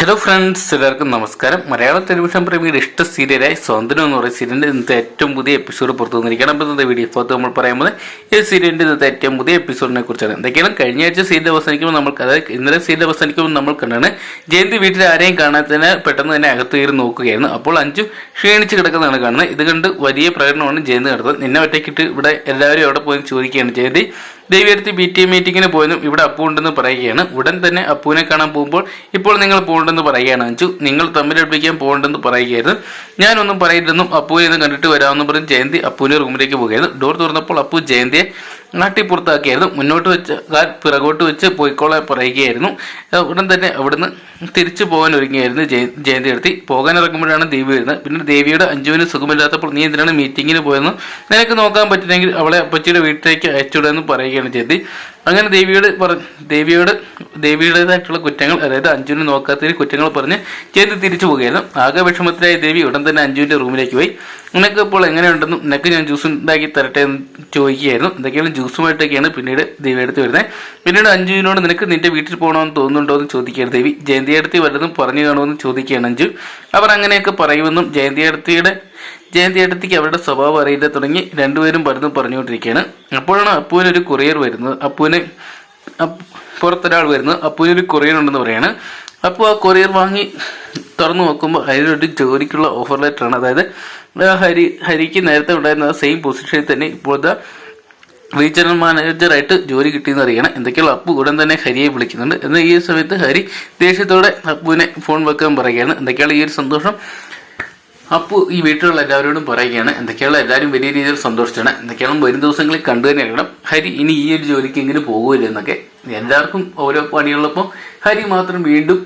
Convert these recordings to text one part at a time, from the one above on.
Hello friends എല്ലാവർക്കും നമസ്കാരം. മലയാള television പ്രേമിയുടെ ഇഷ്ട സീരിയലായി സ്വന്തനം എന്ന് പറയുന്ന സീരിയലിന്റെ ഇന്നത്തെ ഏറ്റവും പുതിയ എപ്പിസോഡ് പുറത്തു വന്നിരിക്കണം അപ്പോൾ ഇന്നത്തെ വീഡിയോ ഇപ്പോൾ നമ്മൾ പറയുമ്പോൾ ഈ സീരിയലിന്റെ ഇന്നത്തെ ഏറ്റവും പുതിയ എപ്പിസോഡിനെ കുറിച്ചാണ്. എന്തൊക്കെയാണ്? കഴിഞ്ഞ ആഴ്ച സീരിയൽ അവസാനിക്കുമ്പോൾ നമ്മൾ അതായത് ഇന്നലെ സീരിയൽ അവസാനിക്കുമ്പോൾ നമ്മൾ കണ്ടാണ് ജയന്തി വീട്ടിൽ ആരെയും കാണാത്തതിന് പെട്ടെന്ന് തന്നെ അകത്ത് കയറി നോക്കുകയായിരുന്നു. അപ്പോൾ അഞ്ചു ക്ഷീണിച്ച് കിടക്കുന്നതാണ് കാണുന്നത്. ഇത് കണ്ട് വലിയ പ്രകടനമാണ് ജയന്തി നടത്തുന്നത്. നിന്നെ ഒറ്റയ്ക്കിട്ട് ഇവിടെ എല്ലാവരും അവിടെ പോയി ചോദിക്കുകയാണ് ജയന്തി. ദേവിയടുത്ത് ബി ടി എ മീറ്റിങ്ങിന് പോയതും ഇവിടെ അപ്പു ഉണ്ടെന്ന് പറയുകയാണ്. ഉടൻ തന്നെ അപ്പുവിനെ കാണാൻ പോകുമ്പോൾ ഇപ്പോൾ നിങ്ങൾ പോകണ്ടെന്ന് പറയുകയാണ് അഞ്ചു നിങ്ങൾ തമ്മിലടുപ്പിക്കാൻ പോകണ്ടെന്ന് പറയുകയായിരുന്നു. ഞാനൊന്നും പറയില്ലെന്നും അപ്പുവിനെ ഇന്ന് കണ്ടിട്ട് വരാമെന്ന് പറഞ്ഞ് ജയന്തി അപ്പുവിനെ റൂമിലേക്ക് പോകുകയായിരുന്നു. ഡോർ തുറന്നപ്പോൾ അപ്പു ജയന്തിയെ നാട്ടി പുറത്താക്കിയായിരുന്നു മുന്നോട്ട് വെച്ച് കാൽ പിറകോട്ട് വെച്ച് പോയിക്കോളാൻ പറയുകയായിരുന്നു. ഉടൻ തന്നെ അവിടുന്ന് തിരിച്ചു പോകാൻ ഒരുങ്ങിയായിരുന്നു ജയ ജയന്തി എടുത്തി പോകാൻ ഇറങ്ങുമ്പോഴാണ് ദേവി വരുന്നത്. പിന്നെ ദേവിയുടെ അഞ്ജുവിന് സുഖമില്ലാത്തപ്പോൾ നീ എന്തിനാണ് മീറ്റിങ്ങിന് പോയെന്ന് നിനക്ക് നോക്കാൻ പറ്റില്ലെങ്കിൽ അവളെ അപ്പച്ചിയുടെ വീട്ടിലേക്ക് അയച്ചുവിടുമെന്ന് പറയുകയാണ് ജയന്തി. അങ്ങനെ ദേവിയോട് പറ ദേവിയോട് ദേവിയുടേതായിട്ടുള്ള കുറ്റങ്ങൾ അതായത് അഞ്ജുവിനെ നോക്കാത്തതിന് കുറ്റങ്ങൾ പറഞ്ഞ് ചെയ്ത് തിരിച്ചു പോകുകയായിരുന്നു ആകെ വിഷമത്തിലായ ദേവി ഉടൻ തന്നെ അഞ്ജുവിന്റെ റൂമിലേക്ക് പോയി. നിനക്ക് ഇപ്പോൾ എങ്ങനെയുണ്ടെന്നും നിനക്ക് ഞാൻ ജ്യൂസ് ഉണ്ടാക്കി തരട്ടെ എന്ന് ചോദിക്കുകയായിരുന്നു. എന്തൊക്കെയാണ് ജ്യൂസുമായിട്ടൊക്കെയാണ് പിന്നീട് ദേവി എടുത്ത് വരുന്നത്. പിന്നീട് അഞ്ജുവിനോട് നിനക്ക് നിന്റെ വീട്ടിൽ പോകണമെന്ന് തോന്നുന്നുണ്ടോ എന്ന് ചോദിക്കുകയാണ് ദേവി. ജയന്തിയടുത്തി വല്ലതും പറഞ്ഞു കാണുമെന്ന് ചോദിക്കുകയാണ് അഞ്ജു. അവർ അങ്ങനെയൊക്കെ പറയുമെന്നും ജയന്തിയടുത്തിയുടെ ജയന്തിയടുത്തിക്ക് അവരുടെ സ്വഭാവം അറിയില്ല തുടങ്ങി രണ്ടുപേരും പലതും പറഞ്ഞുകൊണ്ടിരിക്കുകയാണ്. അപ്പോഴാണ് അപ്പുവിനൊരു കൊറിയർ വരുന്നത്. അപ്പുവിന് അപ്പ് പുറത്തൊരാൾ വരുന്നത്. അപ്പുവിനൊരു കൊറിയർ ഉണ്ടെന്ന് പറയാണ്. അപ്പോൾ ആ കൊറിയർ വാങ്ങി തുറന്നു നോക്കുമ്പോൾ ഹരിയുടെ ജോലിക്കുള്ള ഓഫർ ലെറ്റർ ആണ്. അതായത് ഹരി ഹരിക്ക് നേരത്തെ ഉണ്ടായിരുന്ന ആ സെയിം പൊസിഷനിൽ തന്നെ ഇപ്പോഴത്തെ റീജിയണൽ മാനേജറായിട്ട് ജോലി കിട്ടിയെന്ന് അറിയണം. എന്തൊക്കെയുള്ള അപ്പു ഉടൻ തന്നെ ഹരിയെ വിളിക്കുന്നുണ്ട്. എന്നാൽ ഈ സമയത്ത് ഹരി ദേഷ്യത്തോടെ അപ്പുവിനെ ഫോൺ വെക്കാൻ പറയുകയാണ്. എന്തൊക്കെയാണ് ഈ ഒരു സന്തോഷം? അപ്പു ഈ വീട്ടിലുള്ള എല്ലാവരോടും പറയുകയാണ് എന്തൊക്കെയുള്ള എല്ലാവരും വലിയ രീതിയിൽ സന്തോഷിച്ചാണ്. എന്തൊക്കെയാണ് വരും ദിവസങ്ങളിൽ കണ്ടു തന്നെ അറിയണം ഹരി ഇനി ഈ ഒരു ജോലിക്ക് എങ്ങനെ പോകുമല്ലോ എന്നൊക്കെ. എല്ലാവർക്കും ഓരോ പണിയുള്ളപ്പോൾ ഹരി മാത്രം വീണ്ടും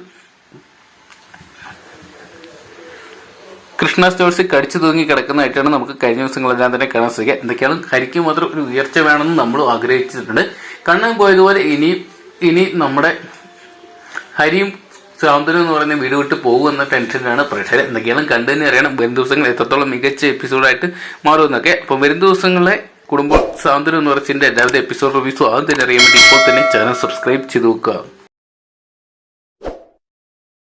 കൃഷ്ണ സ്റ്റോഴ്സിൽ കടിച്ചു തൂങ്ങി കിടക്കുന്നതായിട്ടാണ് നമുക്ക് കഴിഞ്ഞ ദിവസങ്ങളെല്ലാം തന്നെ കാണാൻ സാധിക്കുക. എന്തൊക്കെയാണ്? ഹരിക്ക് മാത്രം ഒരു ഉയർച്ച വേണമെന്ന് നമ്മളും ആഗ്രഹിച്ചിട്ടുണ്ട്. കണ്ണൻ പോയതുപോലെ ഇനിയും ഇനി നമ്മുടെ ഹരിയും സാന്ത്വനം എന്ന് പറയുന്ന വീട് വിട്ട് പോകുമെന്ന ടെൻഷനിലാണ് പ്രേക്ഷകർ. എന്തൊക്കെയാണ് കണ്ടു തന്നെ അറിയണം. വരും ദിവസങ്ങൾ എത്രത്തോളം മികച്ച എപ്പിസോഡായിട്ട് മാറുമെന്നൊക്കെ അപ്പം വരും ദിവസങ്ങളെ കുടുംബ സാന്ത്വനം എന്ന് പറയുന്നതിന്റെ എല്ലാവരുടെ എപ്പിസോഡ് റിവ്യൂസും ആദ്യം തന്നെ അറിയാൻ വേണ്ടി ഇപ്പോൾ തന്നെ ചാനൽ സബ്സ്ക്രൈബ് ചെയ്ത് നോക്കുക